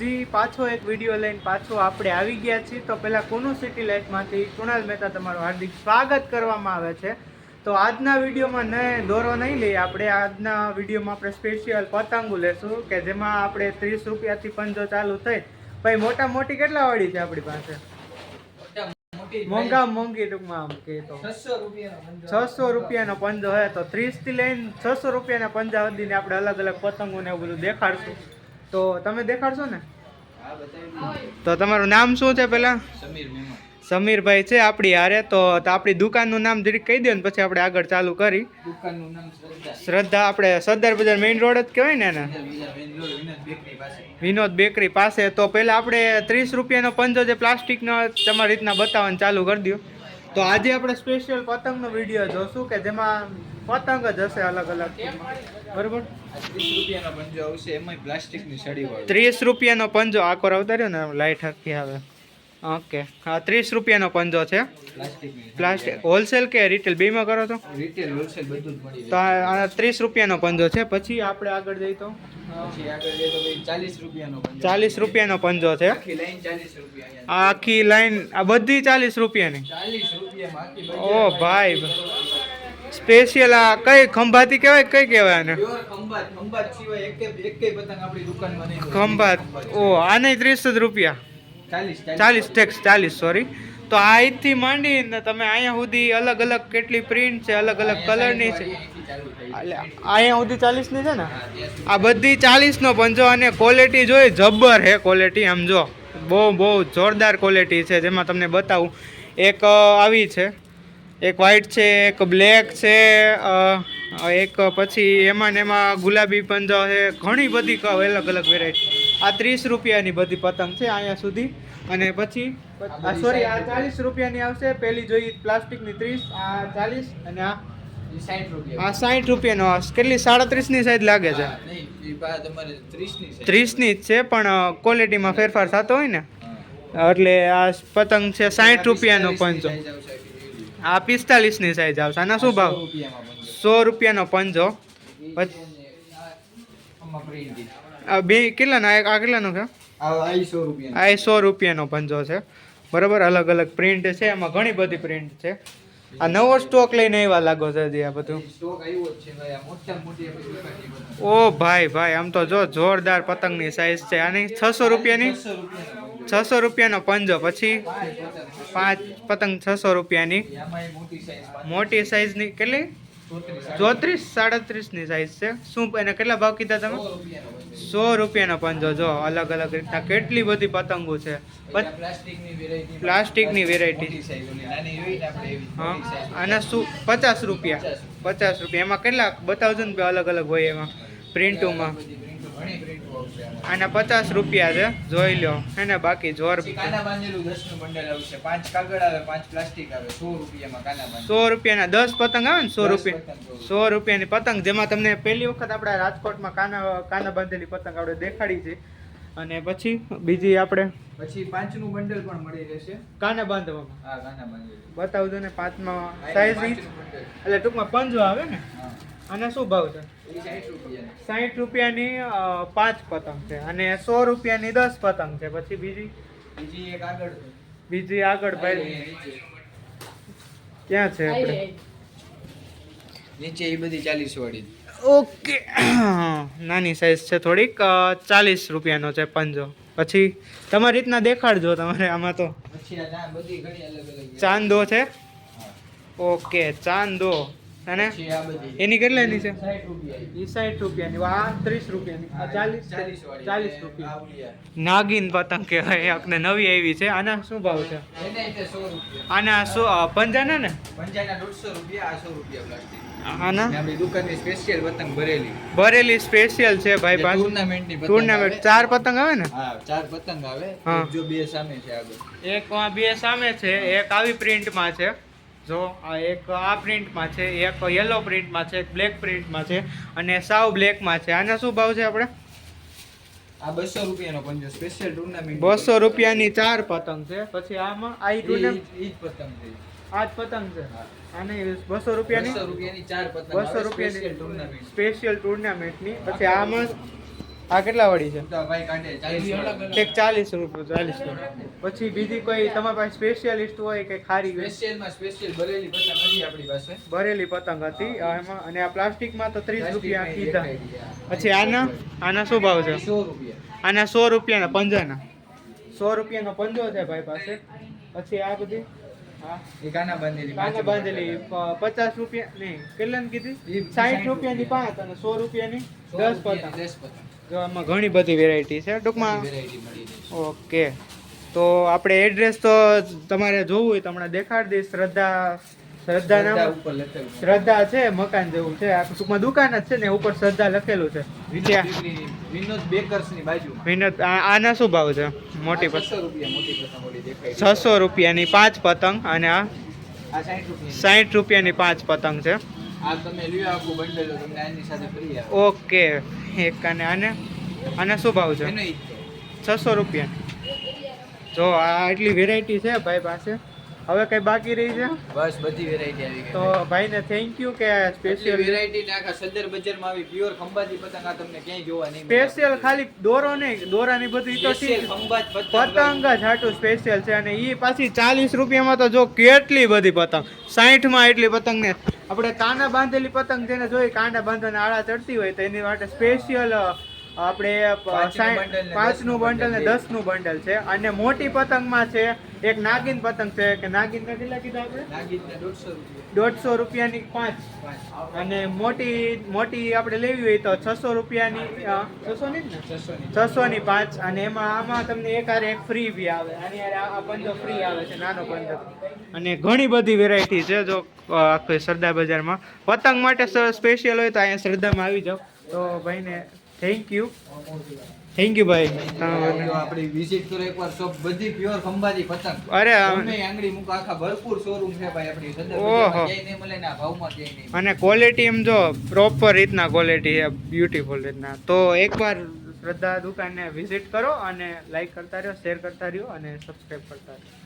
હજી પાછો એક વીડિયો લઈને પાછો આપણે આવી ગયા છીએ. તો પહેલા કોનો સિટી લાઈફમાંથી કુણાલ મહેતા તમારું હાર્દિક સ્વાગત કરવામાં આવે છે. તો આજના વિડીયોમાં ન દોરો નહીં લઈએ આપણે આજના વિડીયોમાં આપણે સ્પેશિયલ પતંગો લેશું કે જેમાં આપણે ત્રીસ રૂપિયાથી પંજો ચાલુ થઈ ભાઈ મોટા મોટી કેટલા વાળી છે આપણી પાસે? મોંઘા મોંઘી ટૂંકમાં આમ કે તો. છસો રૂપિયાનો પંજો. હોય તો ત્રીસથી લઈને છસો રૂપિયાના પંજા સુધીને આપણે અલગ અલગ પતંગો ને એવું બધું દેખાડશું. તો તમે દેખાડશો ને? તો તમારું નામ શું છે પેલા? સમીરભાઈ છે આપણી હારે તો આપણી દુકાનનું નામ જરીક કહી દો ને પછી આપણે આગળ ચાલુ કરી. દુકાનનું નામ શ્રદ્ધા. શ્રદ્ધા આપણે સરદાર બજાર મેઇન રોડ જ કહેવાય ને એના? વિનોદ બેકરી પાસે. વિનોદ બેકરી પાસે. તો પહેલા આપણે ત્રીસ રૂપિયાનો પંજો જે પ્લાસ્ટિકનો તમારી રીતના બતાવવાનું ચાલુ કરી દો તો આજે આપણે સ્પેશિયલ પતંગનો વીડિયો જોશું કે જેમાં પતંગ જ હશે અલગ અલગ. બરોબર? ત્રીસ રૂપિયાનો પંજો આવશે પ્લાસ્ટિકની વાળો. ત્રીસ રૂપિયાનો પંજો આકોર અવતાર્યો ને લાઇટ હરખી આવે. ઓકે. હા ત્રીસ રૂપિયાનો પંજો છે. પ્લાસ્ટિક હોલસેલ કે રિટેલ બેમાં કરો તો? રિટેલ હોલસેલ બધું જ મળી તો આ ત્રીસ રૂપિયાનો પંજો છે. પછી આપણે આગળ જઈએ તો? ચાલીસ રૂપિયાનો પંજો. પંજો છે. આખી લાઈન. આ આખી લાઈન આ બધી ચાલીસ રૂપિયાની. ઓ ભાઈ. સ્પેશિયલ આ કઈ ખંભાતી કહેવાય કઈ કહેવાય આને? ખંભાત ઓ આને ત્રીસ જ રૂપિયા. ચાલીસ ટેક્સ ચાલીસ સોરી તો આ અહીંથી માંડીને તમે અહીંયા સુધી અલગ અલગ કેટલી પ્રિન્ટ છે અલગ અલગ કલરની છે? એટલે અહીંયા સુધી ચાલીસની છે ને. આ બધી ચાલીસનો પંજો અને ક્વોલિટી જોઈ જબ્બર હે ક્વોલિટી આમ જો. બહુ બહુ જોરદાર ક્વોલિટી છે જેમાં તમને બતાવું. એક આવી છે. એક વ્હાઈટ છે એક બ્લેક છે એક પછી એમાં ને એમાં ગુલાબી પંજો છે ઘણી બધી અલગ અલગ વેરાયટી આ ત્રીસ રૂપિયાની બધી પતંગ છે અહીંયા સુધી. અને પછી સોરી આ ચાલીસ રૂપિયાની આવશે. પેલી જોઈ પ્લાસ્ટિકની ત્રીસ આ ચાલીસ અને આ આ સાઠ રૂપિયાનો કેટલી? સાડત્રીસની સાઈઝ લાગે છે? ત્રીસની જ છે પણ ક્વોલિટીમાં ફેરફાર થતો હોય ને. એટલે આ પતંગ છે સાઠ રૂપિયાનો આખી. આ પિસ્તાલીસની સાઈઝ આવશે. આના શું ભાવ? સો રૂપિયાનો પંજો. બે કેટલાનો? આ કેટલાનો છે? આ સો રૂપિયાનો. પંજો છે. બરાબર? અલગ અલગ પ્રિન્ટ છે. એમાં ઘણી બધી પ્રિન્ટ છે. આ નવો સ્ટોક લઈને એવા લાગો છે આ બધું? આવ્યો. ઓ ભાઈ ભાઈ, આમ તો જો જોરદાર પતંગની સાઈઝ છે. આની છસો રૂપિયાની? 600 રૂપિયાનો પંજો. છસો રૂપિયાનો પંજો. પછી? પાંચ પતંગ. છસો રૂપિયાની. મોટી સાઈઝની કેટલી? ચોત્રીસ. સાડત્રીસની સાઈઝ છે. શું એને કેટલા ભાવ કીધા તમે? સો રૂપિયાનો પંજો. જો, અલગ અલગ રીતના કેટલી બધી પતંગો છે. પ્લાસ્ટિકની વેરાયટી હા, અને શું? પચાસ રૂપિયા. પચાસ રૂપિયા. એમાં કેટલા? બતાવજો ને અલગ અલગ હોય એમાં. પ્રિન્ટોમાં. આના પચાસ રૂપિયા છે. જોઈ લો. એને બાકી જોર કાના બાંધેલું દસનું બંડલ આવશે. પાંચ કાગળ આવે પાંચ પ્લાસ્ટિક આવે. સો રૂપિયામાં કાના સો રૂપિયાના દસ પતંગ આવે ને સો રૂપિયા સો સો રૂપિયાની પતંગ. જેમાં તમને પહેલી વખત આપણે રાજકોટમાં કાના કાના બાંધેલી પતંગ આપણે દેખાડી છે. અને પછી બીજી આપણે પછી પાંચનું બંડલ પણ મળી રહેશે. કાને બાંધવામાં. હા કાના બાંધેલું. બતાવજો ને પાંચમાં સાઈઝ એટલે ટૂંકમાં પંજો આવે ને? હા. આના શું ભાવ છે? સાહીઠ સાઠ રૂપિયાની. પાંચ પતંગ છે. અને સો રૂપિયાની દસ પતંગ છે. પછી બીજી? બીજી એક આગળ બીજી આગળ ભાઈ. ક્યાં છે આપણે? નીચે એ બધી ચાલીસ વાળી ઓકે. નાની સાઈઝ છે થોડીક. ચાલીસ રૂપિયાનો છે પંજો. પછી તમારી રીતના દેખાડજો તમારે આમાં તો. ચાંદો છે? ઓકે ચાંદો. અને એની આ બધી એની કેટલાની છે? સાઠ એ સાઠ રૂપિયાની. આ ત્રીસ રૂપિયાની. આ ચાલીસ ચાલીસ રૂપિયા. નાગીન પતંગ કહેવાય આપણે નવી આવી છે. આના શું ભાવ છે? આના સો આના શું પંજાના ને? પંજાના દોઢસો રૂપિયા આ સો રૂપિયા આના? દુકાનની સ્પેશિયલ પતંગ ભરેલી. ભરેલી સ્પેશિયલ છે ભાઈ પાસે ટુર્નામેન્ટની ટુર્નામેન્ટ ચાર પતંગ આવે ને? હા ચાર પતંગ આવે. હા. એક જો બે સામે છે આગળ. એક બે સામે છે એક આવી પ્રિન્ટમાં છે. જો આ એક આ પ્રિન્ટમાં છે એક યલો પ્રિન્ટમાં છે એક બ્લેક પ્રિન્ટમાં છે અને સાવ બ્લેકમાં છે. આના શું ભાવ છે આપણે? આ બસો રૂપિયાનો પંજો સ્પેશિયલ ટુર્નામેન્ટ બસો રૂપિયાની ચાર પતંગ છે. પછી આમાં આ ટુર્નામેન્ટ ઈ જ પતંગ છે. આ જ પતંગ છે. આને બસો રૂપિયાની બસો રૂપિયાની ચાર પતંગ બસો રૂપિયાની સ્પેશિયલ ટુર્નામેન્ટની પછી આમાં આ કેટલા વાળી છે? એક ચાલીસ રૂપિયા ચાલીસ રૂપિયા. પછી બીજી કોઈ તમારી પાસે સ્પેશિયાલિસ્ટ હોય કે ખારી ભરેલી પતંગ હતી આપણી પાસે. ભરેલી પતંગ હતી આ એમાં અને આ પ્લાસ્ટિકમાં તો ત્રીસ રૂપિયા કીધા. પછી આના? આના શું ભાવ છે? સો રૂપિયા. આના સો રૂપિયાના પંજાના. સો રૂપિયાનો પંજો છે ભાઈ પાસે. પછી આ બધી? પચાસ રૂપિયા નહીં કેટલાની કીધી? સાઠ રૂપિયાની પાંચ અને સો રૂપિયાની દસ પતંગ. દસ પતંગ. જો આમાં ઘણી બધી વેરાયટી છે. ટૂંકમાં ઓકે. તો આપણે એડ્રેસ તો તમારે જોવું હોય તો હમણાં દેખાડી દઈશ. શ્રદ્ધા શ્રદ્ધા નામ? ઉપર શ્રદ્ધા છે મકાન જેવું છે. આ ટૂંકમાં દુકાન જ છે ને ઉપર શ્રદ્ધા લખેલું છે. વિનોદ બેકર્સની બેકર્સની વિનોદ આના શું ભાવ છે? મોટી પતંગ 600 રૂપિયા મોટી પતંગ ઓલી દેખાય છે. છસો રૂપિયાની પાંચ પતંગ અને આ આ 60 રૂપિયાની. સાઠ રૂપિયાની પાંચ પતંગ છે. આ તમે લ્યો આખું બંડલ તમને આની સાથે ફ્રી આવે. ઓકે એક અને આને? આને શું ભાવ છે. છસો રૂપિયા. જો આ આટલી વેરાયટી છે ભાઈ પાસે. હવે કઈ બાકી રહી છે? બસ બધી વેરાયટી આવી ગઈ. તો ભાઈને થેન્ક યુ કે સ્પેશિયલ વેરાયટી ને આખા સદર બજારમાં આવી પ્યોર ખંભાતી પતંગ આ તમને ક્યાંય જોવા નહીં સ્પેશિયલ ખાલી દોરો નહીં દોરાની ની બધી તો ખંભાત પતંગ જ હાટું સ્પેશિયલ છે અને ઈ પાછી ચાલીસ રૂપિયામાં તો જો કેટલી બધી પતંગ. સાઠમાં એટલી પતંગ ને. આપણે કાના બાંધેલી પતંગ જેને જોઈ કાંડા બાંધવાના આળા ચડતી હોય તો એની માટે સ્પેશિયલ આપણે પાંચનું સાઠ- બંડલ ને દસનું બંડલ છે. અને મોટી પતંગમાં છે એક નાગિન પતંગ છે કે નાગિન કેટલા કીધા આપણે? નાગીનના 150 રૂપિયા. દોઢસો રૂપિયાની પાંચ. અને મોટી મોટી આપણે લેવી હોય તો છસો રૂપિયાની છસો ની જ ને? 600 ની. છસો ની પાંચ. અને એમાં આમાં તમને એક હારે એક ફ્રી બી આવે. આની હારે આ પંજો ફ્રી આવે છે નાનો પંજો અને ઘણી બધી વેરાયટી છે જો આખી સરદાર બજારમાં. પતંગ માટે સ્પેશિયલ હોય તો અહીંયા શ્રદ્ધામાં આવી જાઓ. તો ભાઈને થેન્ક યુ થેન્ક યુ ભાઈ આપણી વિઝિટ કરો એકવાર શોપ બધી પ્યોર ખંભાજી પતંગ. અરે અમે આંગળી મૂકો આખા ભરપૂર શોરૂમ છે ભાઈ આપણી સદર ઓહો. જઈને મળે ને ભાવમાં જઈને અને ક્વોલિટી એમ જો પ્રોપર રીતના ક્વોલિટી છે બ્યુટીફુલ રીતના. તો એકવાર શ્રદ્ધા દુકાનને વિઝિટ કરો અને લાઈક કરતા રહ્યો શેર કરતા રહ્યો અને સબસ્ક્રાઈબ કરતા રહ્યો.